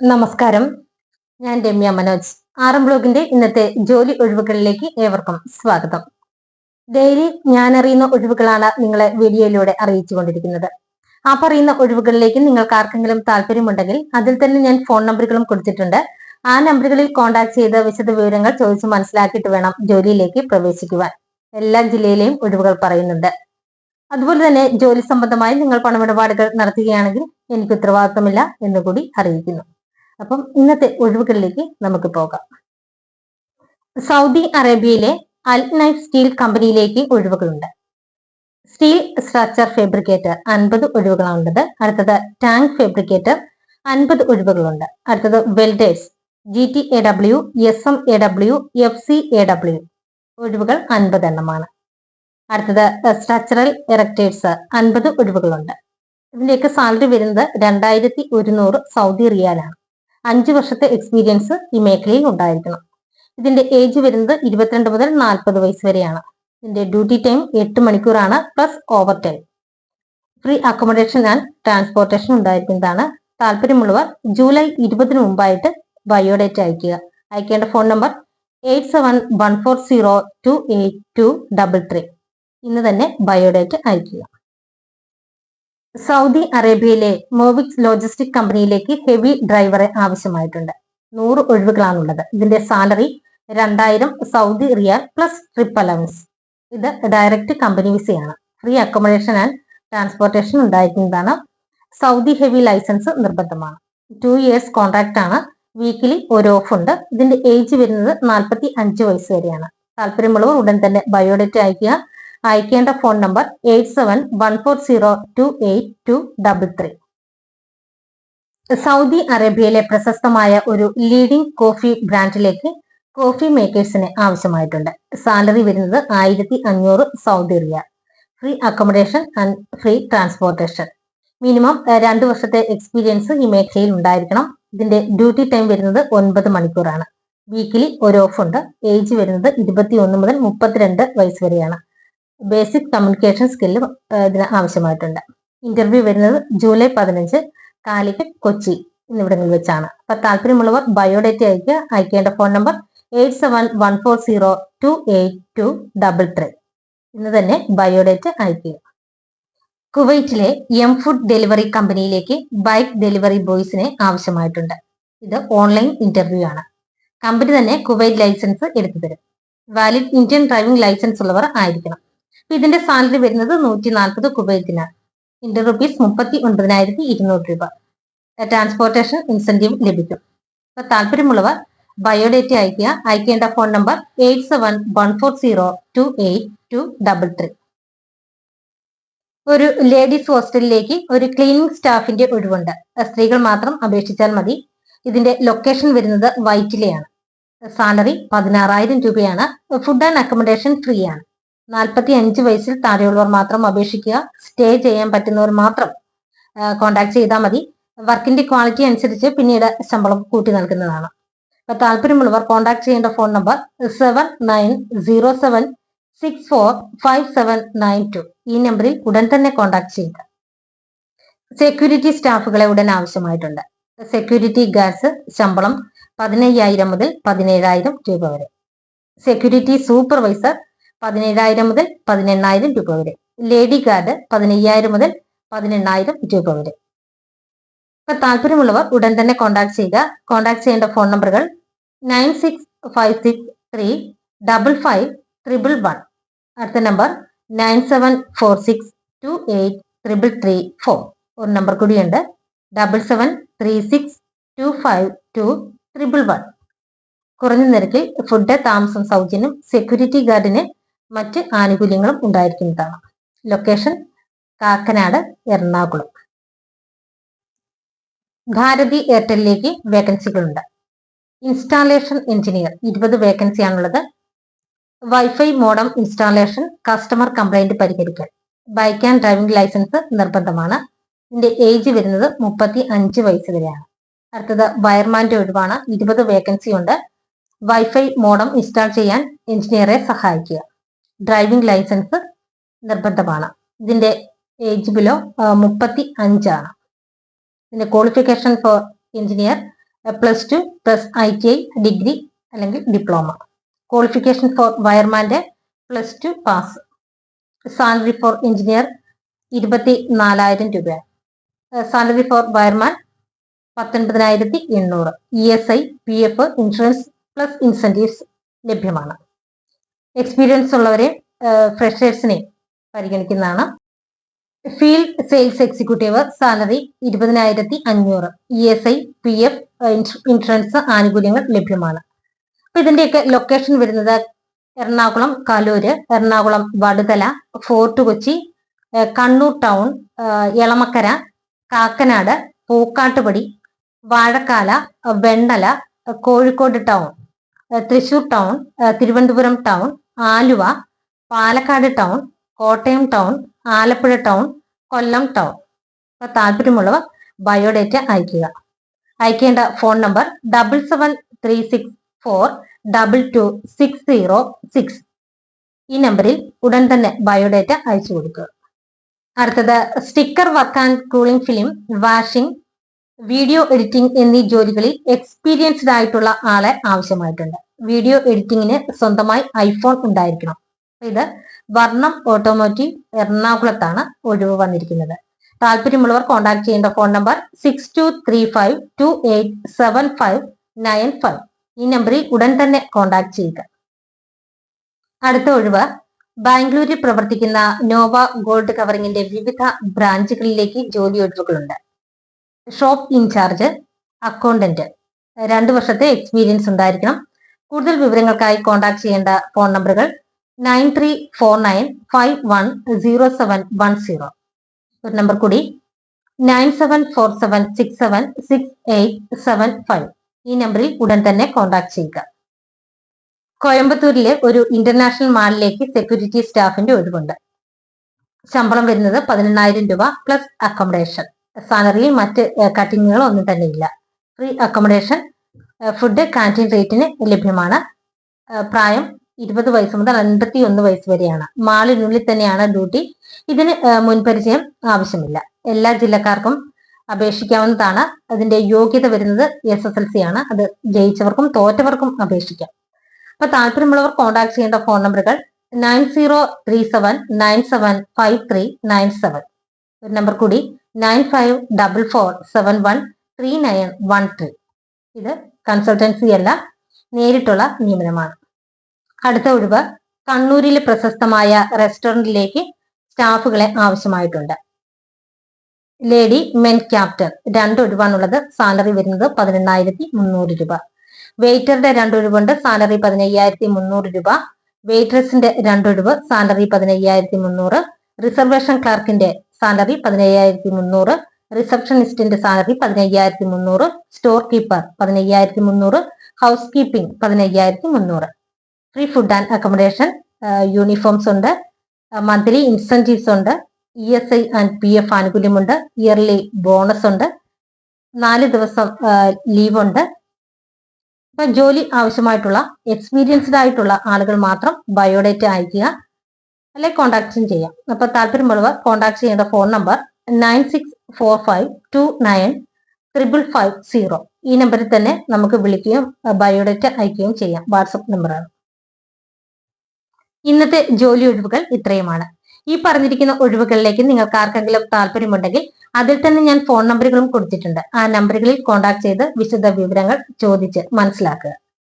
നമസ്കാരം. ഞാൻ രമ്യ മനോജ്. ആറം ബ്ലോഗിന്റെ ഇന്നത്തെ ജോലി ഒഴിവുകളിലേക്ക് ഏവർക്കും സ്വാഗതം. ഡെയിലി ഞാൻ അറിയുന്ന ഒഴിവുകളാണ് നിങ്ങളെ വീഡിയോയിലൂടെ അറിയിച്ചു കൊണ്ടിരിക്കുന്നത് ആ പറയുന്ന ഒഴിവുകളിലേക്ക് നിങ്ങൾക്ക് ആർക്കെങ്കിലും താല്പര്യമുണ്ടെങ്കിൽ അതിൽ തന്നെ ഞാൻ ഫോൺ നമ്പറുകളും കൊടുത്തിട്ടുണ്ട്. ആ നമ്പറുകളിൽ കോൺടാക്ട് ചെയ്ത് വിശദ വിവരങ്ങൾ ചോദിച്ച് മനസ്സിലാക്കിയിട്ട് വേണം ജോലിയിലേക്ക് പ്രവേശിക്കുവാൻ. എല്ലാ ജില്ലയിലെയും ഒഴിവുകൾ പറയുന്നുണ്ട്. അതുപോലെ തന്നെ ജോലി സംബന്ധമായി നിങ്ങൾ പണമിടപാടുകൾ നടത്തുകയാണെങ്കിൽ എനിക്ക് ഉത്തരവാദിത്തമില്ല എന്നുകൂടി അറിയിക്കുന്നു. അപ്പം ഇന്നത്തെ ഒഴിവുകളിലേക്ക് നമുക്ക് പോകാം. സൗദി അറേബ്യയിലെ അൽ നൈഫ് സ്റ്റീൽ കമ്പനിയിലേക്ക് ഒഴിവുകളുണ്ട്. സ്റ്റീൽ സ്ട്രക്ചർ ഫാബ്രിക്കേറ്റർ അൻപത് ഒഴിവുകളാണുള്ളത്. അടുത്തത് ടാങ്ക് ഫാബ്രിക്കേറ്റർ അൻപത് ഒഴിവുകളുണ്ട്. അടുത്തത് welders G T A W S M A W F C A W ഒഴിവുകൾ അൻപത് എണ്ണമാണ്. അടുത്തത് സ്ട്രക്ചറൽ ഇറക്ടേഴ്സ് അൻപത് ഒഴിവുകളുണ്ട്. ഇതിന്റെയൊക്കെ സാലറി വരുന്നത് രണ്ടായിരത്തി ഒരുന്നൂറ് സൗദി റിയാലാണ്. അഞ്ചു വർഷത്തെ എക്സ്പീരിയൻസ് ഈ മേഖലയിൽ ഉണ്ടായിരിക്കണം. ഇതിന്റെ ഏജ് വരുന്നത് ഇരുപത്തിരണ്ട് മുതൽ നാൽപ്പത് വയസ്സ് വരെയാണ്. ഇതിന്റെ ഡ്യൂട്ടി ടൈം എട്ട് മണിക്കൂറാണ് plus over time free accommodation and transportation ഉണ്ടായിരിക്കുന്നതാണ് താല്പര്യമുള്ളവർ ജൂലൈ ഇരുപതിന് മുമ്പായിട്ട് ബയോഡേറ്റ് അയക്കുക അയക്കേണ്ട phone number eight seven one four zero two eight two double three ഇന്ന് തന്നെ ബയോഡേറ്റ് അയക്കുക സൗദി അറേബ്യയിലെ മോവിക്സ് ലോജിസ്റ്റിക് കമ്പനിയിലേക്ക് ഹെവി ഡ്രൈവറെ ആവശ്യമായിട്ടുണ്ട്. നൂറ് ഒഴിവുകളാണുള്ളത്. ഇതിന്റെ സാലറി രണ്ടായിരം Saudi riyal plus trip allowance. ഇത് ഡയറക്റ്റ് കമ്പനി വിസയാണ്. ഫ്രീ അക്കോമഡേഷൻ ആൻഡ് ട്രാൻസ്പോർട്ടേഷൻ ഉണ്ടായിരിക്കുന്നതാണ്. സൗദി ഹെവി ലൈസൻസ് നിർബന്ധമാണ്. ടു ഇയേഴ്സ് കോൺട്രാക്ട് ആണ്. വീക്കിലി ഒരു ഓഫ് ഉണ്ട് ഇതിന്റെ ഏജ് വരുന്നത് നാൽപ്പത്തി അഞ്ച് വയസ്സ് വരെയാണ്. താല്പര്യമുള്ളവർ ഉടൻ തന്നെ ബയോഡേറ്റ് അയക്കുക അയക്കേണ്ട phone number eight seven one four zero two eight two double three. Saudi അറേബ്യയിലെ പ്രശസ്തമായ ഒരു ലീഡിംഗ് കോഫി ബ്രാൻഡിലേക്ക് കോഫി മേക്കേഴ്സിന് ആവശ്യമായിട്ടുണ്ട്. സാലറി വരുന്നത് ആയിരത്തി അഞ്ഞൂറ് Saudi Riya free accommodation and free transportation minimum രണ്ട് വർഷത്തെ എക്സ്പീരിയൻസ് ഈ മേഖലയിൽ ഉണ്ടായിരിക്കണം. ഇതിന്റെ ഡ്യൂട്ടി ടൈം വരുന്നത് ഒൻപത് മണിക്കൂറാണ്. വീക്കിലി ഒരു ഓഫ് ഉണ്ട്. ഏജ് വരുന്നത് ഇരുപത്തി ഒന്ന് മുതൽ മുപ്പത്തിരണ്ട് വയസ്സ് വരെയാണ്. ബേസിക് കമ്മ്യൂണിക്കേഷൻ സ്കില്ലും ഇതിന് ആവശ്യമായിട്ടുണ്ട്. ഇന്റർവ്യൂ വരുന്നത് ജൂലൈ പതിനഞ്ച് കാലിക്കറ്റ് കൊച്ചി എന്നിവിടങ്ങളിൽ വെച്ചാണ്. അപ്പൊ താല്പര്യമുള്ളവർ ബയോഡേറ്റ അയക്കുക അയക്കേണ്ട phone number eight seven one four zero two eight two double three. ഇന്ന് തന്നെ ബയോഡേറ്റ അയക്കുക കുവൈറ്റിലെ എം ഫുഡ് ഡെലിവറി കമ്പനിയിലേക്ക് ബൈക്ക് ഡെലിവറി ബോയ്സിനെ ആവശ്യമായിട്ടുണ്ട്. ഇത് ഓൺലൈൻ ഇന്റർവ്യൂ ആണ്. കമ്പനി തന്നെ കുവൈറ്റ് ലൈസൻസ് എടുത്തു തരും വാലിഡ് ഇന്ത്യൻ ഡ്രൈവിംഗ് ലൈസൻസ് ഉള്ളവർ ആയിരിക്കണം. ഇതിന്റെ സാലറി വരുന്നത് നൂറ്റി നാൽപ്പത് കുവൈറ്റിനാണ് ഇന്ത്യൻ റുപ്പീസ് മുപ്പത്തി ഒൻപതിനായിരത്തി ഇരുന്നൂറ് രൂപ ട്രാൻസ്പോർട്ടേഷൻ ഇൻസെന്റീവ് ലഭിക്കും. അപ്പൊ താല്പര്യമുള്ളവർ ബയോഡേറ്റ അയക്കുക അയക്കേണ്ട phone number eight seven one four zero two eight two double three. ഒരു ലേഡീസ് ഹോസ്റ്റലിലേക്ക് ഒരു ക്ലീനിങ് സ്റ്റാഫിന്റെ ഒഴിവുണ്ട്. സ്ത്രീകൾ മാത്രം അപേക്ഷിച്ചാൽ മതി. ഇതിന്റെ ലൊക്കേഷൻ വരുന്നത് വൈറ്റിലെയാണ്. സാലറി പതിനാറായിരം രൂപയാണ്. ഫുഡ് ആൻഡ് അക്കോമഡേഷൻ ഫ്രീ ആണ്. നാൽപ്പത്തി അഞ്ച് വയസ്സിൽ താഴെയുള്ളവർ മാത്രം അപേക്ഷിക്കുക. സ്റ്റേ ചെയ്യാൻ പറ്റുന്നവർ മാത്രം കോണ്ടാക്ട് ചെയ്താൽ മതി. വർക്കിന്റെ ക്വാളിറ്റി അനുസരിച്ച് പിന്നീട് ശമ്പളം കൂട്ടി നൽകുന്നതാണ്. അപ്പൊ താല്പര്യമുള്ളവർ കോണ്ടാക്ട് ചെയ്യേണ്ട phone number seven nine zero seven six four five seven nine two ഈ നമ്പറിൽ ഉടൻ തന്നെ കോണ്ടാക്ട് ചെയ്യുക. സെക്യൂരിറ്റി സ്റ്റാഫുകളെ ഉടൻ ആവശ്യമായിട്ടുണ്ട്. സെക്യൂരിറ്റി ഗാർഡ്സ് ശമ്പളം പതിനയ്യായിരം മുതൽ പതിനേഴായിരം രൂപ വരെ. സെക്യൂരിറ്റി സൂപ്പർവൈസർ പതിനേഴായിരം മുതൽ പതിനെണ്ണായിരം രൂപ വരെ. ലേഡി ഗാർഡ് പതിനയ്യായിരം മുതൽ പതിനെണ്ണായിരം രൂപ വരെ. ഇപ്പൊ താല്പര്യമുള്ളവർ ഉടൻ തന്നെ കോൺടാക്ട് ചെയ്യുക. കോൺടാക്ട് ചെയ്യേണ്ട ഫോൺ നമ്പറുകൾ nine six five six three double five triple one അടുത്ത number nine seven four six two eight triple three four ഒരു നമ്പർ കൂടിയുണ്ട്. Double seven three six two five two triple one കുറഞ്ഞ നിരക്കിൽ food താമസം സൗജന്യം security ഗാർഡിന് മറ്റ് ആനുകൂല്യങ്ങളും ഉണ്ടായിരിക്കുന്നതാണ് ലൊക്കേഷൻ കാക്കനാട് എറണാകുളം. ഭാരതി എയർടെല്ലിലേക്ക് വേക്കൻസികളുണ്ട് ഇൻസ്റ്റാളേഷൻ എഞ്ചിനീയർ ഇരുപത് വേക്കൻസിയാണുള്ളത് wifi modem installation customer complaint പരിഹരിക്കൽ bike and driving licence നിർബന്ധമാണ്. ഇതിന്റെ ഏജ് വരുന്നത് മുപ്പത്തി അഞ്ച് വയസ്സ് വരെയാണ്. അടുത്തത് വയർമാന്റെ ഒഴിവാണ്. ഇരുപത് വേക്കൻസി ഉണ്ട്. വൈഫൈ മോഡം ഇൻസ്റ്റാൾ ചെയ്യാൻ എഞ്ചിനീയറെ സഹായിക്കുക. ഡ്രൈവിംഗ് ലൈസൻസ് നിർബന്ധമാണ്. ഇതിന്റെ ഏജ് ബിലോ മുപ്പത്തി അഞ്ചാണ് ഇതിന്റെ qualification for engineer plus two plus I T I degree അല്ലെങ്കിൽ diploma qualification for വയർമാന്റെ plus two pass salary for engineer ഇരുപത്തി നാലായിരം രൂപയാണ്. സാലറി ഫോർ വയർമാൻ പത്തൊൻപതിനായിരത്തി എണ്ണൂറ്. E S I P F insurance plus incentives ലഭ്യമാണ്. എക്സ്പീരിയൻസ് ഉള്ളവരെ ഫ്രഷേഴ്സിനെ പരിഗണിക്കുന്നതാണ്. ഫീൽഡ് സെയിൽസ് എക്സിക്യൂട്ടീവ് സാലറി ഇരുപതിനായിരത്തി അഞ്ഞൂറ് E S I P F insurance ആനുകൂല്യങ്ങൾ ലഭ്യമാണ്. അപ്പൊ ഇതിന്റെയൊക്കെ ലൊക്കേഷൻ വരുന്നത് Ernakulam Kaloor Ernakulam Vaduthala Fort Kochi Kannur town Elamakkara Kakkanad Pookkattupadi Vazhakkala Vennala Kozhikode town Thrissur town Thiruvananthapuram town Aluva Palakkad town Kottayam town Alappuzha town Kollam town. അപ്പൊ താല്പര്യമുള്ളവർ biodata അയക്കുക അയക്കേണ്ട phone number double seven three six four double two six zero six. ഈ നമ്പറിൽ ഉടൻ തന്നെ biodata അയച്ചു കൊടുക്കുക. അടുത്തത് sticker work and cooling film washing video editing എന്നീ ജോലികളിൽ എക്സ്പീരിയൻസ്ഡ് ആയിട്ടുള്ള ആളെ ആവശ്യമായിട്ടുണ്ട്. വീഡിയോ എഡിറ്റിംഗിന് സ്വന്തമായി ഐഫോൺ ഉണ്ടായിരിക്കണം. ഇത് വർണം ഓട്ടോമോറ്റീവ് എറണാകുളത്താണ് ഒഴിവ് വന്നിരിക്കുന്നത്. താല്പര്യമുള്ളവർ കോൺടാക്ട് ചെയ്യേണ്ട phone number six two three five two eight seven five nine five ഈ നമ്പറിൽ ഉടൻ തന്നെ കോൺടാക്ട് ചെയ്യുക. അടുത്ത ഒഴിവ് ബാംഗ്ലൂരിൽ പ്രവർത്തിക്കുന്ന നോവ ഗോൾഡ് കവറിംഗിന്റെ വിവിധ ബ്രാഞ്ചുകളിലേക്ക് ജോലി ഒഴിവുകളുണ്ട്. ഷോപ്പ് ഇൻചാർജ് അക്കൗണ്ടന്റ് രണ്ട് വർഷത്തെ എക്സ്പീരിയൻസ് ഉണ്ടായിരിക്കണം. കൂടുതൽ വിവരങ്ങൾക്കായി കോൺടാക്ട് ചെയ്യേണ്ട ഫോൺ നമ്പറുകൾ nine three four nine five one zero seven one zero. ഒരു നമ്പർ കൂടി nine seven four seven six seven six eight seven five. ഈ നമ്പറിൽ ഉടൻ തന്നെ കോൺടാക്ട് ചെയ്യുക. കോയമ്പത്തൂരിലെ ഒരു ഇന്റർനാഷണൽ മാളിലേക്ക് സെക്യൂരിറ്റി സ്റ്റാഫിന്റെ ഒഴിവുണ്ട്. ശമ്പളം വരുന്നത് പതിനെണ്ണായിരം രൂപ പ്ലസ് അക്കോമഡേഷൻ സാലറിയിൽ മറ്റ് കട്ടിങ്ങുകൾ ഒന്നും തന്നെ ഇല്ല. ഫ്രീ അക്കോമഡേഷൻ ഫുഡ് കാന്റീൻ റേറ്റിന് ലഭ്യമാണ്. പ്രായം ഇരുപത് വയസ്സ് മുതൽ അൻപത്തി ഒന്ന് വയസ്സ് വരെയാണ്. മാളിനുള്ളിൽ തന്നെയാണ് ഡ്യൂട്ടി. ഇതിന് മുൻപരിചയം ആവശ്യമില്ല. എല്ലാ ജില്ലക്കാർക്കും അപേക്ഷിക്കാവുന്നതാണ്. അതിന്റെ യോഗ്യത വരുന്നത് എസ് എസ് എൽ സി ആണ്. അത് ജയിച്ചവർക്കും തോറ്റവർക്കും അപേക്ഷിക്കാം. അപ്പൊ താല്പര്യമുള്ളവർ കോൺടാക്ട് ചെയ്യേണ്ട ഫോൺ നമ്പറുകൾ nine zero three seven nine seven five three nine seven ഒരു നമ്പർ കൂടി nine five double four seven one three nine one three. ഇത് കൺസൾട്ടൻസി അല്ല നേരിട്ടുള്ള നിയമനമാണ്. അടുത്ത ഒഴിവ് കണ്ണൂരിലെ പ്രശസ്തമായ റെസ്റ്റോറന്റിലേക്ക് സ്റ്റാഫുകളെ ആവശ്യമായിട്ടുണ്ട്. ലേഡി മെൻ ക്യാപ്റ്റൻ രണ്ട് ഒഴിവാണുള്ളത് സാലറി വരുന്നത് പതിനെണ്ണായിരത്തി മുന്നൂറ് രൂപ. വെയിറ്ററുടെ രണ്ടൊഴിവുണ്ട് സാലറി പതിനയ്യായിരത്തി മുന്നൂറ് രൂപ. വെയിട്രസിന്റെ രണ്ടൊഴിവ് സാലറി പതിനയ്യായിരത്തി മുന്നൂറ് റിസർവേഷൻ ക്ലർക്കിന്റെ സാലറി പതിനയ്യായിരത്തി മുന്നൂറ് റിസപ്ഷനിസ്റ്റിന്റെ സാലറി പതിനയ്യായിരത്തി മുന്നൂറ് സ്റ്റോർ കീപ്പർ പതിനയ്യായിരത്തി മുന്നൂറ് ഹൗസ് കീപ്പിംഗ് പതിനയ്യായിരത്തി മുന്നൂറ് free food and accommodation uniforms ഉണ്ട്. മന്ത്ലി ഇൻസെന്റീവ്സ് ഉണ്ട്. E S I and P F ആനുകൂല്യമുണ്ട്. Yearly bonus ഉണ്ട്. നാല് ദിവസം ലീവ് ഉണ്ട്. ഇപ്പൊ ജോലി ആവശ്യമായിട്ടുള്ള എക്സ്പീരിയൻസ്ഡ് ആയിട്ടുള്ള ആളുകൾ മാത്രം ബയോഡേറ്റ അയക്കുക അല്ലെ കോണ്ടാക്ടും ചെയ്യാം. അപ്പൊ താല്പര്യമുള്ളവർ കോണ്ടാക്ട് ചെയ്യേണ്ട phone number nine six four five two nine triple five zero ഈ നമ്പറിൽ തന്നെ നമുക്ക് വിളിക്കുകയും ബയോഡേറ്റ അയക്കുകയും ചെയ്യാം. വാട്സപ്പ് നമ്പറാണ് ഇന്നത്തെ ജോലി ഒഴിവുകൾ ഇത്രയുമാണ്. ഈ പറഞ്ഞിരിക്കുന്ന ഒഴിവുകളിലേക്ക് നിങ്ങൾക്ക് ആർക്കെങ്കിലും താല്പര്യമുണ്ടെങ്കിൽ അതിൽ തന്നെ ഞാൻ ഫോൺ നമ്പറുകളും കൊടുത്തിട്ടുണ്ട്. ആ നമ്പറുകളിൽ കോൺടാക്ട് ചെയ്ത് വിശദ വിവരങ്ങൾ ചോദിച്ച് മനസ്സിലാക്കുക.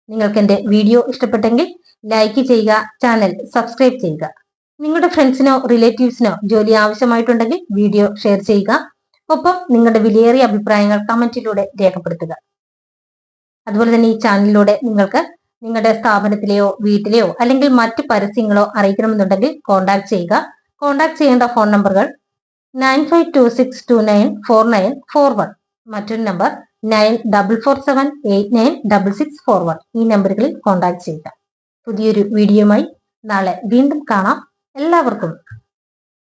നിങ്ങൾക്ക് എന്റെ വീഡിയോ ഇഷ്ടപ്പെട്ടെങ്കിൽ ലൈക്ക് ചെയ്യുക ചാനൽ സബ്സ്ക്രൈബ് ചെയ്യുക. നിങ്ങളുടെ ഫ്രണ്ട്സിനോ റിലേറ്റീവ്സിനോ ജോലി ആവശ്യമായിട്ടുണ്ടെങ്കിൽ വീഡിയോ ഷെയർ ചെയ്യുക. ഒപ്പം നിങ്ങളുടെ വിലയേറിയ അഭിപ്രായങ്ങൾ കമന്റിലൂടെ രേഖപ്പെടുത്തുക. അതുപോലെ തന്നെ ഈ ചാനലിലൂടെ നിങ്ങൾക്ക് നിങ്ങളുടെ സ്ഥാപനത്തിലെയോ വീട്ടിലെയോ അല്ലെങ്കിൽ മറ്റ് പരസ്യങ്ങളോ അറിയിക്കണമെന്നുണ്ടെങ്കിൽ കോൺടാക്ട് ചെയ്യുക. കോൺടാക്ട് ചെയ്യേണ്ട ഫോൺ നമ്പറുകൾ nine five two six two nine four nine four one മറ്റൊരു number nine double four seven eight nine double six four one ഈ നമ്പറുകളിൽ കോൺടാക്ട് ചെയ്യുക. പുതിയൊരു വീഡിയോയുമായി നാളെ വീണ്ടും കാണാം. എല്ലാവർക്കും